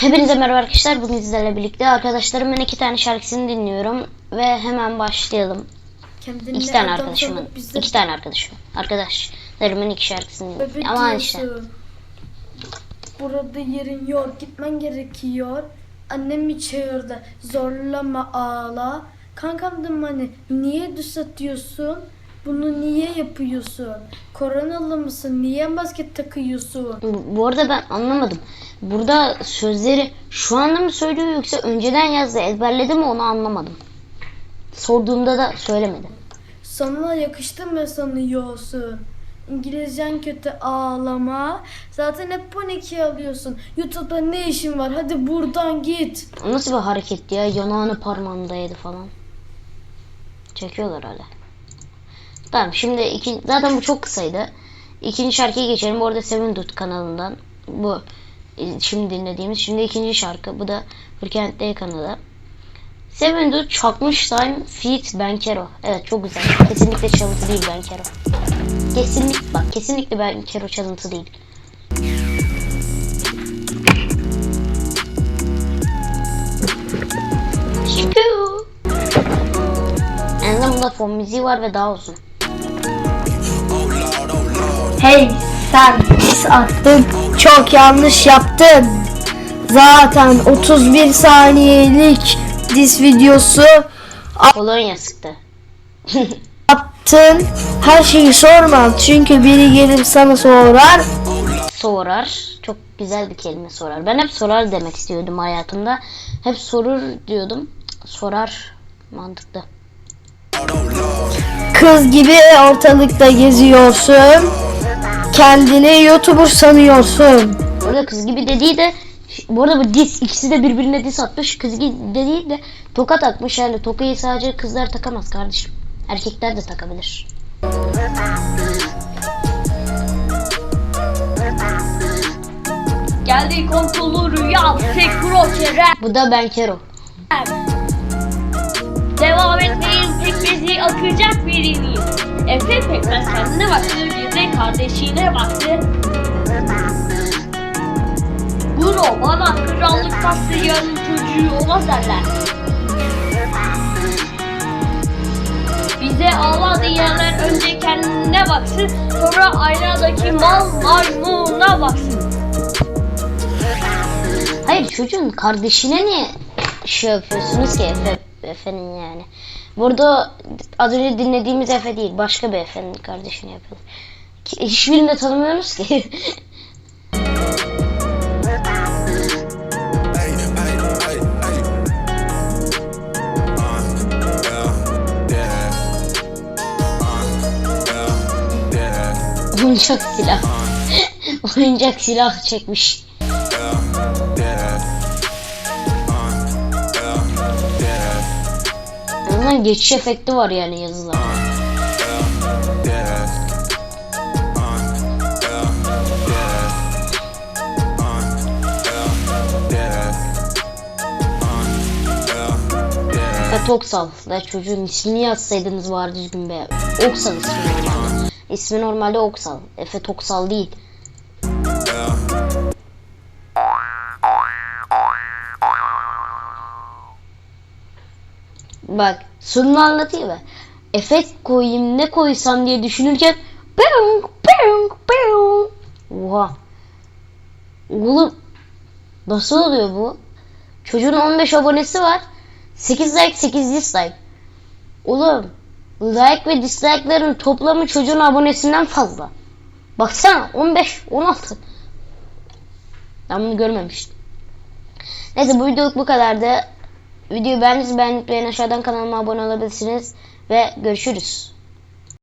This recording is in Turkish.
Hepinize merhaba arkadaşlar. Bugün sizlerle birlikte arkadaşlarımın iki tane şarkısını dinliyorum ve hemen başlayalım. Kendine İki tane arkadaşımın, bize iki tane arkadaşım. Arkadaşlarımın iki şarkısını dinliyorum. bebek Ama işte. Burada yerin yok, gitmen gerekiyor. Annem çağırdı, zorlama ağla. Kankamdım hani, niye düz atıyorsun? Bunu niye yapıyorsun? Koronalı mısın? Niye maske takıyorsun? bu, bu arada ben anlamadım. Burada sözleri şu anda mı söylüyor yoksa önceden yazdı ezberledi mi onu anlamadım. Sorduğumda da söylemedi. Sana yakıştı mı sanıyorsun? İngilizcen kötü ağlama. Zaten hep 12 alıyorsun. YouTube'da ne işin var? Hadi buradan git. Nasıl bir hareket ya? Yanağını parmağında yedi falan. Çekiyorlar hala. Tamam şimdi iki, zaten bu çok kısaydı. İkinci şarkıya geçelim. Bu arada Seven Dude kanalından. Bu e, şimdi dinlediğimiz. Şimdi ikinci şarkı. Bu da Hürkent Day kanalı. Seven Dude çakmış time feat Benkero. Evet çok güzel. Kesinlikle çalıntı değil Benkero. Kesinlikle bak kesinlikle Benkero çalıntı değil. Şükür. En azından bunda fon müziği var ve daha uzun. Hey sen pis attın. Çok yanlış yaptın. Zaten 31 saniyelik dis videosu Kolonya sıktı. attın. Her şeyi sormam. Çünkü biri gelip sana sorar. Sorar. Çok güzel bir kelime sorar. Ben hep sorar demek istiyordum hayatımda. Hep sorur diyordum. Sorar mantıklı. Kız gibi ortalıkta geziyorsun. Kendini YouTuber sanıyorsun. Orada kız gibi dediği de bu arada bu dis ikisi de birbirine dis atmış. Kız gibi dediği de tokat atmış yani tokayı sadece kızlar takamaz kardeşim. Erkekler de takabilir. Geldi kontrolü rüya tek kroke rap Bu da Benkero. Devam etmeyin pekmezi akacak biriniz Efe pekmez kendine baktı bir de kardeşine baktı. Bro bana krallık kastı yarın çocuğu olmaz derler. Bize ağla diyenler önce kendine baksın Sonra aynadaki mal maymuna baksın. Hayır çocuğun kardeşine niye şey yapıyorsunuz ki Efe, Efe'nin yani. Burada az önce dinlediğimiz Efe değil başka bir Efe'nin kardeşini yapıyorlar. Ki- Hiçbirini de tanımıyoruz ki. Oyuncak silah. Oyuncak silah çekmiş. Ondan geçiş efekti var yani yazılarda. Evet Oksal. Da çocuğun ismini yazsaydınız var düzgün be. Oksal ismi normalde. İsmi normalde Oksal. Efe Toksal değil. Bak sonunu anlatayım mı? Efekt koyayım ne koysam diye düşünürken Bang, bang, bang. Oha. Oğlum nasıl oluyor bu? Çocuğun 15 abonesi var. 8 like 8 dislike. Oğlum like ve dislike'ların toplamı çocuğun abonesinden fazla. Baksana 15 16. Ben bunu görmemiştim. Neyse bu videoluk bu kadardı. Videoyu beğendiyseniz beğenip beğen aşağıdan kanalıma abone olabilirsiniz. Ve görüşürüz.